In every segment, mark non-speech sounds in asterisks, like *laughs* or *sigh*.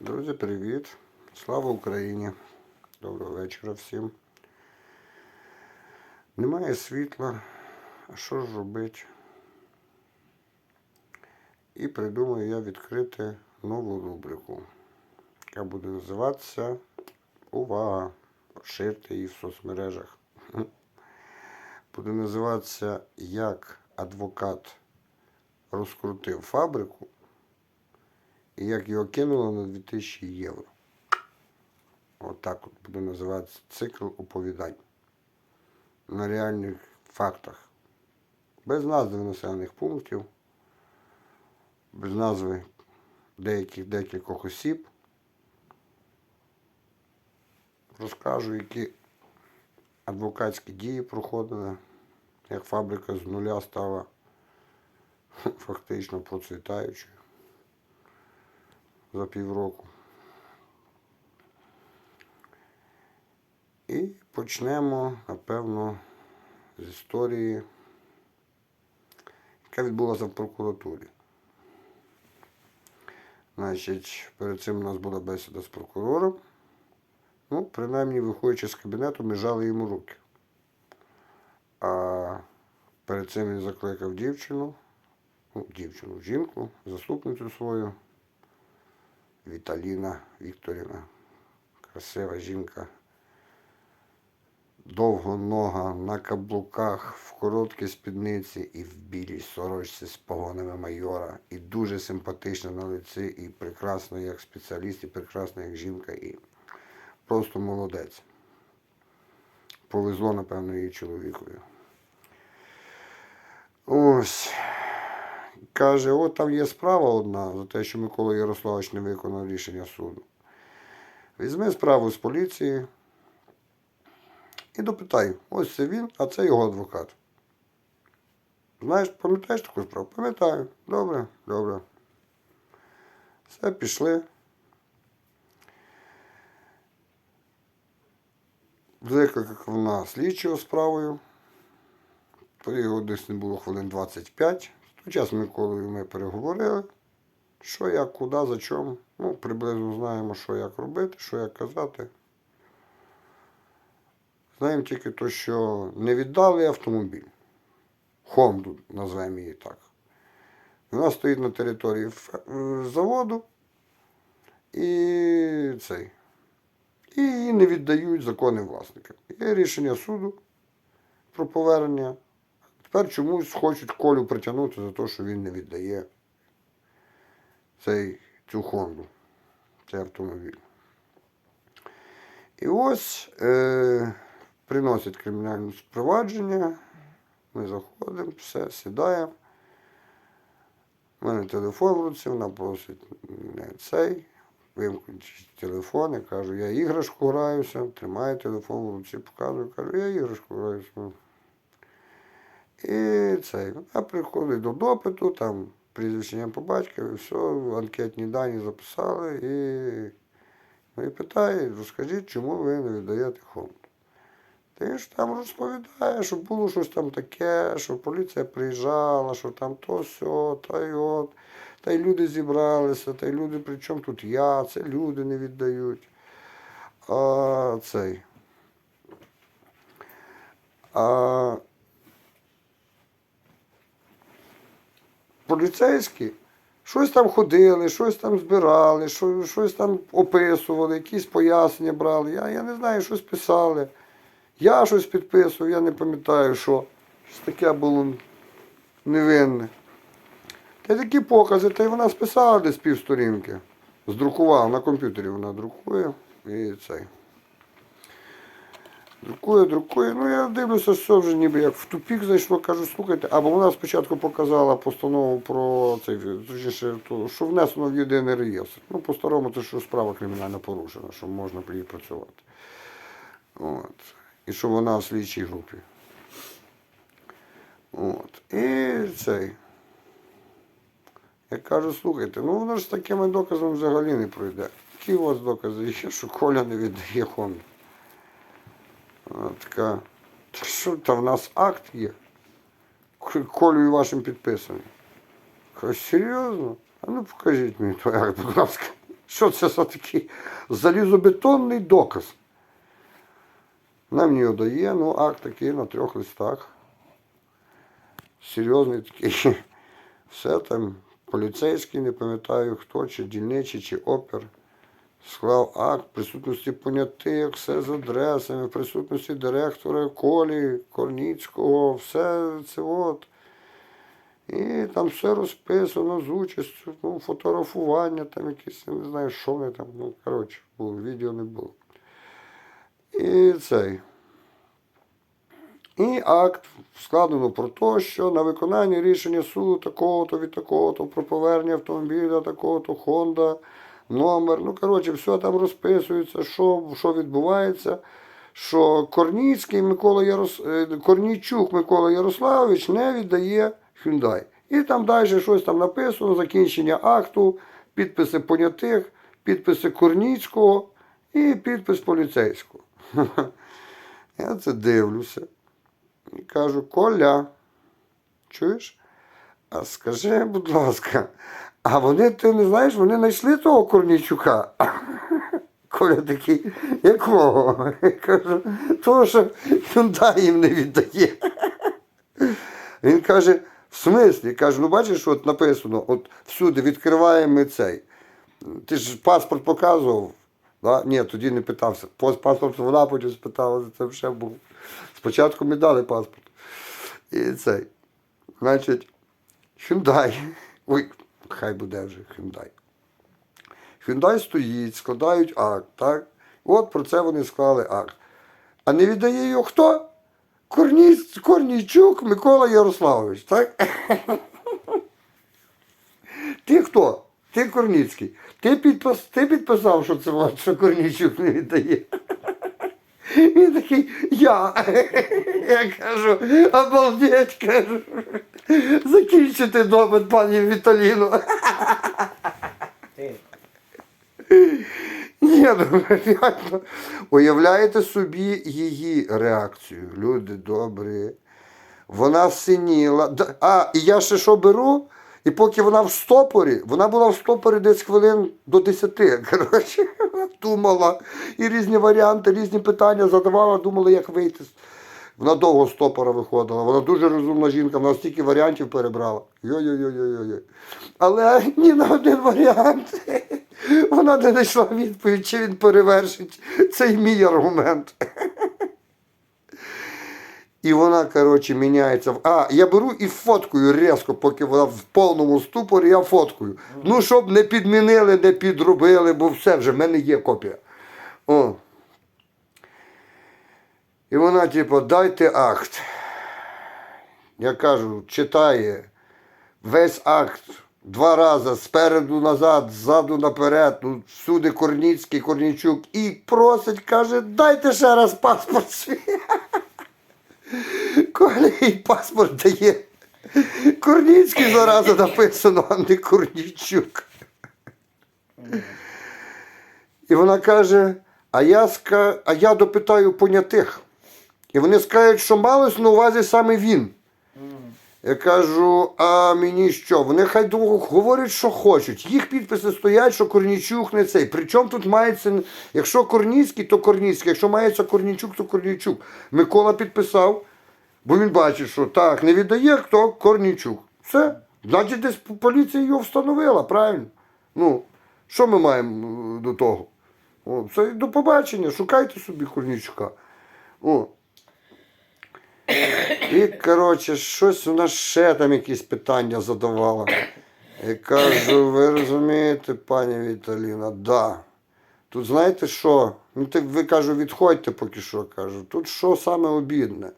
Друзі, привіт! Слава Україні! Доброго вечора всім. Немає світла, а що ж робити? І придумаю я відкрити нову рубрику, яка буде називатися Увага! Поширте її в соцмережах. *laughs* Буде називатися Як адвокат розкрутив фабрику і як його кинуло на 2000 євро. Отак от, буде називатися цикл оповідань на реальних фактах. Без назви населених пунктів, без назви деяких декількох осіб. Розкажу, які адвокатські дії проходили, як фабрика з нуля стала *laughs* фактично процвітаючою за півроку. І почнемо, напевно, з історії, яка відбулася в прокуратурі. Значить, перед цим у нас була бесіда з прокурором. Ну, принаймні, виходячи з кабінету, ми жали йому руки. А перед цим він закликав дівчину, ну, дівчину, жінку, заступницю свою. Віталіна Вікторівна. Красива жінка. Довгонога, на каблуках, в короткій спідниці і в білій сорочці з погонами майора. І дуже симпатична на лиці, і прекрасна як спеціаліст, і прекрасна як жінка, і просто молодець. Повезло, напевно, її чоловікові. Ось. Каже, от там є справа одна за те, що Микола Ярославович не виконав рішення суду. Візьми справу з поліції і допитай, ось це він, а це його адвокат. Знаєш, пам'ятаєш таку справу? Пам'ятаю. Добре, добре. Все, пішли. Викликав на слідчого справою. Його десь не було хвилин 25. Той з Миколою ми переговорили, що як, куди, за чому. Ну, приблизно знаємо, що як робити, що як казати. Знаємо тільки то, що не віддали автомобіль. Хонду, назвемо її так. Вона стоїть на території заводу і цей. І її не віддають законним власникам. Є рішення суду про повернення. Тепер чомусь хочуть Колю притягнути за те, що він не віддає цей, цю Хонду, цей автомобіль. І ось е, приносять кримінальне спровадження. Ми заходимо, все, сідаємо. У мене телефон в руці, вона просить мене цей. Вимкнуть телефон, я кажу, я іграшку граюся, тримаю телефон в руці, показую, кажу, я іграшку граюся. І цей, вона приходить до допиту, там прізвище по батькові, все, анкетні дані записали і, ну, і питає, розкажіть, чому ви не віддаєте хонду. Ти ж там розповідає, що було щось там таке, що поліція приїжджала, що там то сьо, та й от, та й люди зібралися, та й люди, при чому тут я, це люди не віддають. А цей. А поліцейські щось там ходили, щось там збирали, щось там описували, якісь пояснення брали. Я, я не знаю, щось писали. Я щось підписував, я не пам'ятаю, що. Щось таке було невинне. Та й такі покази, та й вона списала десь півсторінки. Здрукувала на комп'ютері вона друкує і цей. Друкує, друкує. Ну я дивлюся, що вже ніби як в тупік зайшло, кажу, слухайте, або вона спочатку показала постанову про цей, точніше, то, що внесено в єдиний реєстр. Ну, по-старому, це що справа кримінально порушена, що можна при їй працювати. От. І що вона в слідчій групі. От. І цей. Я кажу, слухайте, ну воно ж з такими доказами взагалі не пройде. Які у вас докази є, що Коля не віддає Хонду? Вона така, та що там в нас акт є? Колею вашим підписаний. Кажу, серйозно? А ну покажіть мені акт, будь ласка. Що це за такий залізобетонний доказ? Мені його дає, ну акт такий на трьох листах. Серйозний такий. Все там, поліцейський, не пам'ятаю хто, чи дільничий, чи опер. Склав акт присутності понятих, все з адресами, в присутності директора Колі, Корніцького, все це от. І там все розписано з участю, ну, фотографування, там якісь, не знаю, що вони там, ну, коротше, було, відео не було. І цей. І акт складено про те, що на виконання рішення суду такого-то від такого-то про повернення автомобіля, такого-то Honda, номер. Ну, коротше, все там розписується, що, що відбувається. Що Корніцький Микола Ярос... е, Корнійчук Микола Ярославович не віддає Hyundai. І там далі щось там написано, закінчення акту, підписи понятих, підписи Корніцького і підпис поліцейського. *laughs* Я це дивлюся. І кажу, Коля, чуєш? А скажи, будь ласка, а вони, ти не знаєш, вони знайшли того Корнійчука? *coughs* Коля такий, якого? Я кажу, того, що Hyundai їм не віддає. *coughs* Він каже, в смислі? Каже, ну бачиш, от написано, от всюди відкриваємо цей. Ти ж паспорт показував. Да? Ні, тоді не питався. Паспорт вона потім спитала, це вже був. Спочатку ми дали паспорт. І цей. Значить, Hyundai. Ой, хай буде вже Hyundai. Hyundai стоїть, складають акт, так? От про це вони склали акт. А не віддає його хто? Корні... Корнійчук Микола Ярославович, так? Ти хто? Ти Корніцький. Ти, підписав, що це що Корнійчук не віддає. Він такий, я. Я кажу, обалдеть, кажу. Закінчити допит, пані Віталіно. Ні, ну реально. Уявляєте собі її реакцію, люди добрі. Вона синіла. А, і я ще що беру? І поки вона в стопорі, вона була в стопорі десь хвилин до 10. *laughs* Коротше, думала. І різні варіанти, різні питання задавала, думала, як вийти. Вона довго з стопора виходила. Вона дуже розумна жінка, вона стільки варіантів перебрала. Йой-йой-йой-йой. Але ні на один варіант. *laughs* Вона не знайшла відповідь, чи він перевершить цей мій аргумент. *laughs* І вона, коротше, міняється. А, я беру і фоткаю різко, поки вона в повному ступорі, я фоткаю. Ну, щоб не підмінили, не підробили, бо все вже в мене є копія. О. І вона, типу, дайте акт. Я кажу, читає весь акт два рази спереду назад, ззаду наперед, ну, всюди Корніцький, Корнійчук, і просить, каже, дайте ще раз паспорт свій. Коля паспорт дає. Корніцький зараза написано, а не Корнійчук. І вона каже, а я, ска... а я допитаю понятих. І вони скажуть, що малось на увазі саме він. Я кажу, а мені що? Вони хай говорять, що хочуть. Їх підписи стоять, що Корнійчук не цей. Причому тут мається, якщо Корніцький, то Корніцький, якщо мається Корнійчук, то Корнійчук. Микола підписав, бо він бачить, що так, не віддає хто Корнійчук. Все. Значить, десь поліція його встановила, правильно? Ну, що ми маємо е, до того? О, все, до побачення, шукайте собі Корнійчука. О. І, коротше, щось вона ще там якісь питання задавала. Я кажу, ви розумієте, пані Віталіна, да. Тут знаєте що? Ну, ти, ви кажу, відходьте поки що, кажу. Тут що саме обідне?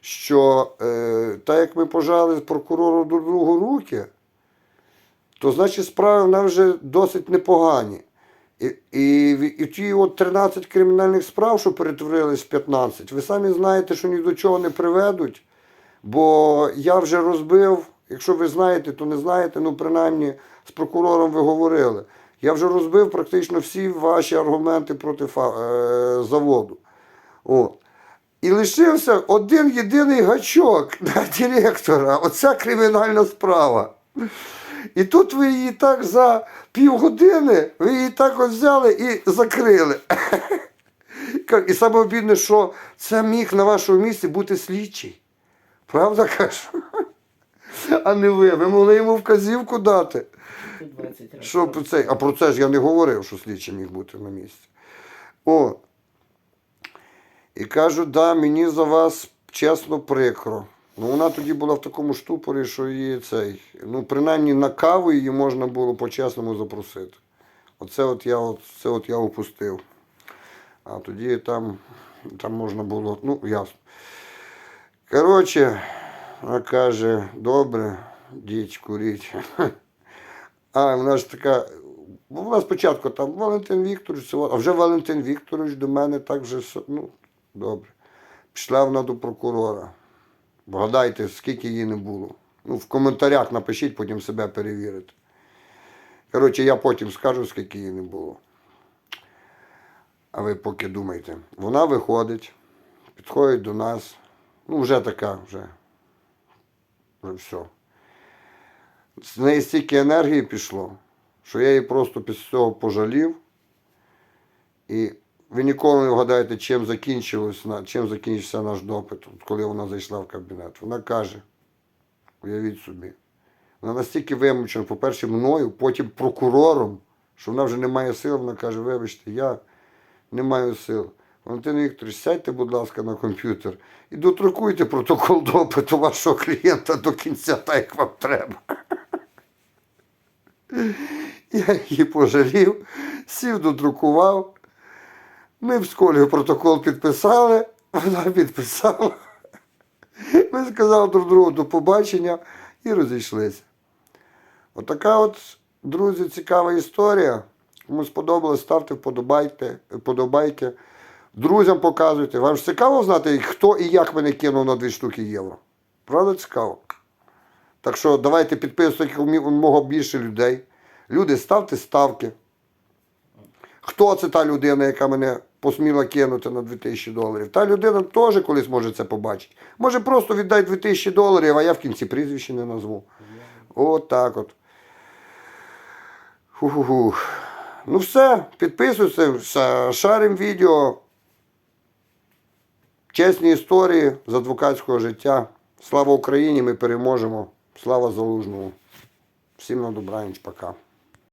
Що е, так як ми пожали прокурору до другу руки, то значить справи в нас вже досить непогані. І, і, і ті от 13 кримінальних справ, що перетворились в 15, ви самі знаєте, що ні до чого не приведуть. Бо я вже розбив, якщо ви знаєте, то не знаєте, ну принаймні з прокурором ви говорили. Я вже розбив практично всі ваші аргументи проти е, заводу. О. І лишився один єдиний гачок *laughs* на директора. Оця кримінальна справа. І тут ви її так за півгодини, ви її так от взяли і закрили. *laughs* І саме обідне, що це міг на вашому місці бути слідчий. Правда кажу? *laughs* А не ви. Ви могли йому вказівку дати. Тут 20 разів. Що про це? А про це ж я не говорив, що слідчий міг бути на місці. О. І кажу, да, мені за вас чесно прикро. Ну, вона тоді була в такому штупорі, що її цей. Ну, принаймні на каву її можна було по-чесному запросити. Оце от я от, от я упустив. А тоді там, там можна було, ну, ясно. Коротше, вона каже, добре, діть, куріть. *laughs* А вона ж така. бо Вона спочатку там Валентин Вікторович, а вже Валентин Вікторович до мене так вже ну, добре. Пішла вона до прокурора. Вгадайте, скільки її не було. Ну, в коментарях напишіть, потім себе перевірите. Коротше, я потім скажу, скільки її не було. А ви поки думайте. Вона виходить, підходить до нас. Ну, вже така, вже. Вже все. З неї стільки енергії пішло, що я її просто після цього пожалів. І ви ніколи не вгадаєте, чим закінчилось, чим закінчився наш допит, коли вона зайшла в кабінет. Вона каже, уявіть собі, вона настільки вимучена, по-перше, мною, потім прокурором, що вона вже не має сил, вона каже, вибачте, я не маю сил. Валентин Вікторович, сядьте, будь ласка, на комп'ютер і дотрукуйте протокол допиту вашого клієнта до кінця, так як вам треба. *laughs* Я її пожалів, сів, додрукував. Ми в школі протокол підписали, *laughs* вона підписала. Ми сказали друг другу до побачення і розійшлися. Отака от, друзі, цікава історія. Кому сподобалось, ставте вподобайки, вподобайки. Друзям показуйте. Вам ж цікаво знати, хто і як мене кинув на 2 штуки євро. Правда цікаво? Так що давайте підписуйте мого більше людей. Люди, ставте ставки. Хто це та людина, яка мене посміла кинути на 2000 доларів? Та людина теж колись може це побачити. Може просто віддай 2000 доларів, а я в кінці прізвище не назву. От так от. Ху-ху-ху. Ну все, підписуйтесь, шарим відео. Чесні історії з адвокатського життя. Слава Україні! Ми переможемо. Слава Залужному. Всім на добраніч, пока.